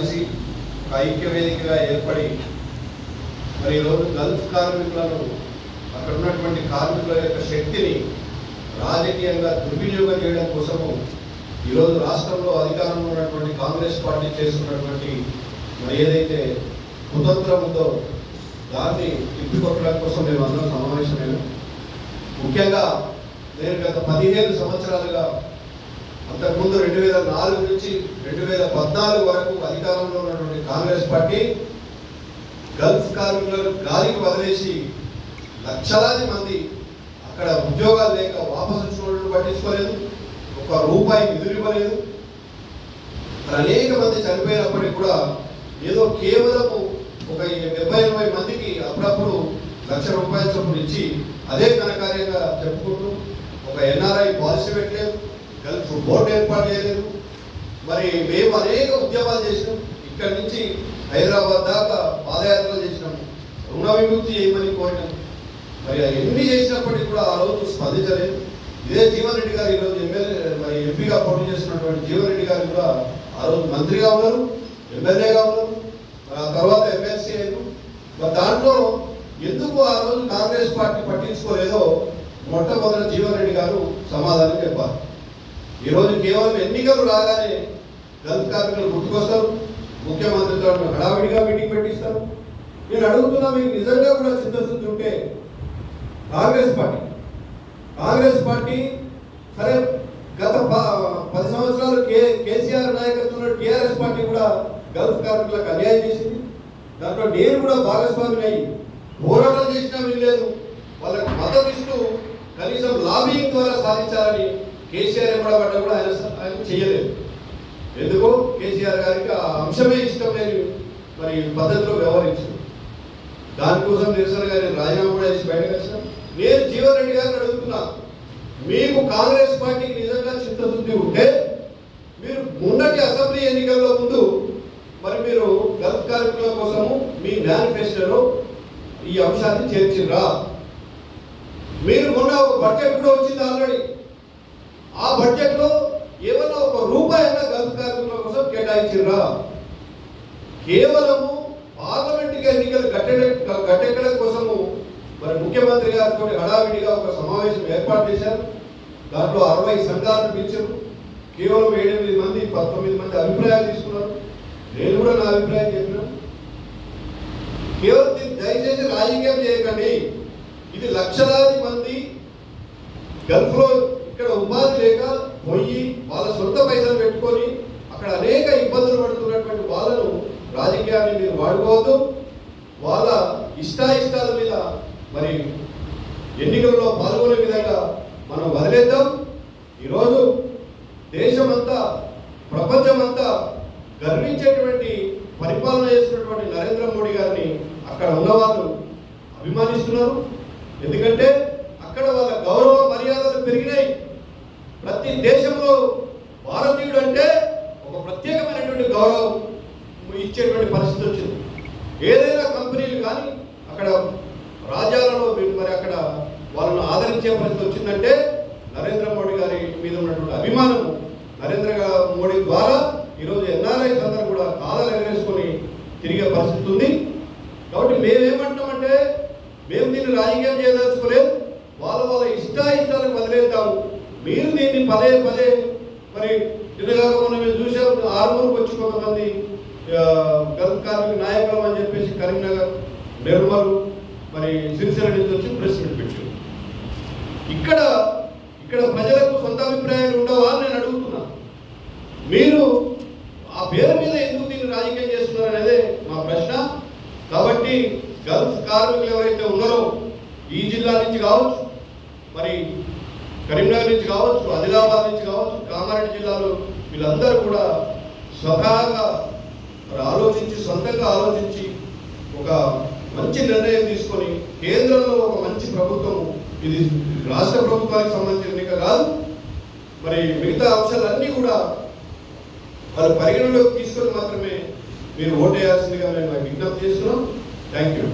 కలిసి ఒక ఐక్య వేదికగా ఏర్పడి మరి ఈరోజు గల్ఫ్ కార్మికులను అక్కడ ఉన్నటువంటి కార్మికుల యొక్క శక్తిని రాజకీయంగా దుర్వినియోగం చేయడం కోసము ఈరోజు రాష్ట్రంలో అధికారంలో ఉన్నటువంటి కాంగ్రెస్ పార్టీ చేస్తున్నటువంటి మరి ఏదైతే కుతంత్రం ఉందో దాన్ని తిప్పికొట్టడం కోసం మేము అందరం సమావేశమైన ముఖ్యంగా నేను గత పదిహేను సంవత్సరాలుగా అంతకుముందు రెండు వేల నాలుగు నుంచి రెండు వేల పద్నాలుగు వరకు అధికారంలో ఉన్నటువంటి కాంగ్రెస్ పార్టీ గల్ఫ్ కార్మికులను గాలికి వదిలేసి లక్షలాది మంది అక్కడ ఉద్యోగాలు లేక వాపసు పట్టించుకోలేదు ఒక రూపాయి నిధులు ఇవ్వలేదు. మరి అనేక మంది చనిపోయినప్పటికీ కూడా ఏదో కేవలము ఒక డెబ్బై ఎనభై మందికి అప్పుడప్పుడు లక్ష రూపాయల చొప్పున ఇచ్చి అదే ఘనకార్యంగా చెప్పుకుంటూ ఒక ఎన్ఆర్ఐ పాలసీ పెట్టలేదు. గల్ఫ్ బోర్డు ఏర్పాటు చేయలేదు. మరి మేము అనేక ఉద్యమాలు చేసినాం. ఇక్కడి నుంచి హైదరాబాద్ దాకా పాదయాత్రలు చేసినాము రుణ విముక్తి చేయమని కోరినాం. మరి ఎన్ని చేసినప్పటికీ కూడా ఆ రోజు స్పందించలేదు. ఇదే జీవన్ రెడ్డి గారు ఈరోజు ఎమ్మెల్యే మరి ఎంపీగా పోటీ చేస్తున్నటువంటి జీవన్ రెడ్డి గారు కూడా ఆ రోజు మంత్రిగా ఉన్నారు ఎమ్మెల్యేగా ఉన్నారు. ఆ తర్వాత ఎమ్మెల్సీ అయ్యారు మరి దాంట్లో ఎందుకు ఆ రోజు కాంగ్రెస్ పార్టీ పట్టించుకోలేదో మొట్టమొదటి జీవన్ రెడ్డి గారు సమాధానం చెప్పారు ఈరోజు కేవలం ఎన్నికలు రాగానే గల్ఫ్ కార్మికులు గుర్తుకొస్తారు. ముఖ్యమంత్రితో హడావిడిగా మీటింగ్ పెట్టిస్తారు. నేను అడుగుతున్నా మీకు నిజంగా కూడా చిత్తశుద్ధి ఉంటే కాంగ్రెస్ పార్టీ కాంగ్రెస్ పార్టీ సరే గత పది సంవత్సరాలు కే కేసీఆర్ నాయకత్వంలో టీఆర్ఎస్ పార్టీ కూడా గల్ఫ్ కార్మికులకు అన్యాయం చేసింది. దాంట్లో నేను కూడా భాగస్వామిని అయ్యి పోరాటం చేసినా వినలేదు వాళ్ళకి మద్దతు ఇస్తూ కనీసం లాబింగ్ ద్వారా సాధించాలని కేసీఆర్ ఇవ్వబడ్డ కూడా ఆయన ఆయన చేయలేదు ఎందుకో? కేసీఆర్ గారికి ఆ అంశమే ఇష్టం లేని మరి పద్ధతిలో వ్యవహరించింది దానికోసం నిరసన గారి రాజీనామా కూడా చేసి బయటకు వచ్చినాం నేను జీవన్రెడ్డి గారిని అడుగుతున్నా మీకు కాంగ్రెస్ పార్టీకి నిజంగా చిత్తశుద్ధి ఉంటే మీరు మొన్నటి అసెంబ్లీ ఎన్నికల్లో ముందు మరి మీరు గల్ఫ్ కార్మికుల కోసము మీ మేనిఫెస్టోలో ఈ అంశాన్ని చేర్చిర్రా? మీరు మొన్న ఒక బడ్జెట్ కూడా వచ్చింది ఆల్రెడీ. ఆ బడ్జెట్లో ఏమైనా ఒక రూపాయి అయినా గల్ఫ్ కార్మికుల కోసం కేటాయించిర్రా? కేవలము పార్లమెంట్కి ఎన్నికలు కట్టడ కట్టెక్కడం కోసము మరి ముఖ్యమంత్రి గారితో హడావిడిగా ఒక సమావేశం ఏర్పాటు చేశారు. దాంట్లో అరవై సంఘాలను పిలిచారు. కేవలం ఏడెనిమిది మంది పంతొమ్మిది మంది అభిప్రాయాలు తీసుకున్నారు. నేను కూడా నా అభిప్రాయం చెప్పిన. కేవలం దయచేసి రాజకీయం చేయకండి. ఇది లక్షలాది మంది గల్ఫ్లో ఇక్కడ ఉపాధి లేక పోయి వాళ్ళ సొంత పైసలు పెట్టుకొని అక్కడ అనేక ఇబ్బందులు పడుతున్నటువంటి వాళ్ళను రాజకీయాన్ని మీరు వాడుకోవద్దు వాళ్ళ ఇష్టాయిష్టాల మీద మరి ఎన్నికల్లో పాల్గొనే విధంగా మనం వదిలేద్దాం. ఈరోజు దేశమంతా ప్రపంచమంతా గర్వించేటువంటి పరిపాలన చేస్తున్నటువంటి నరేంద్ర మోడీ గారిని అక్కడ ఉన్నవాళ్ళు అభిమానిస్తున్నారు. ఎందుకంటే అక్కడ వాళ్ళ గౌరవ మర్యాదలు పెరిగినాయి. ప్రతి దేశంలో భారతీయుడు అంటే ఒక ప్రత్యేకమైనటువంటి గౌరవం ఇచ్చేటువంటి పరిస్థితి వచ్చింది. ఏదైనా కంపెనీలు కానీ అక్కడ రాజ్యాలలో మరి అక్కడ వాళ్ళను ఆదరించే పరిస్థితి వచ్చిందంటే నరేంద్ర మోడీ గారి మీద ఉన్నటువంటి అభిమానం నరేంద్ర మోడీ ద్వారా ఈరోజు ఎన్ఆర్ఐస్ అందరూ కూడా కాదలు ఎగరేసుకొని తిరిగే పరిస్థితి ఉంది. కాబట్టి మేమేమంటామంటే మేము దీన్ని రాజకీయం చేయదలుచుకోలేదు. వాళ్ళ వాళ్ళ ఇష్టాయిష్టాలకు వదిలేద్దాము మీరు దీన్ని పదే పదే మరి నిన్నగాక మనం మేము చూసాం ఆరుమూరుకు వచ్చి కొంతమంది ఆ, గల్ఫ్ కార్మిక నాయకులం అని చెప్పేసి కరీంనగర్ నిర్మల్ మరి సిరిసిల్ల నుంచి వచ్చి ప్రెస్ మీట్ పెట్టారు. ఇక్కడ ఇక్కడ ప్రజలకు సొంత అభిప్రాయాలు ఉండవా అని నేను అడుగుతున్నా. మీరు ఆ పేరు మీద ఎందుకు దీన్ని రాజకీయం చేస్తున్నారు అనేదే మా ప్రశ్న. కాబట్టి గల్ఫ్ కార్మికులు ఎవరైతే ఉన్నారో ఈ జిల్లా నుంచి కావచ్చు మరి కరీంనగర్ నుంచి కావచ్చు ఆదిలాబాద్ నుంచి కావచ్చు కామారెడ్డి జిల్లాలో వీళ్ళందరూ కూడా స్వతహాగా మరి ఆలోచించి సొంతంగా మంచి నిర్ణయం తీసుకొని కేంద్రంలో ఒక మంచి ప్రభుత్వం ఇది రాష్ట్ర ప్రభుత్వానికి సంబంధించిన ఎన్నిక కాదు మరి మిగతా అంశాలన్నీ కూడా వాళ్ళు పరిగణలోకి తీసుకొని మాత్రమే మీరు ఓటేయాల్సిందిగా నేను విజ్ఞప్తి చేస్తున్నాం. Thank you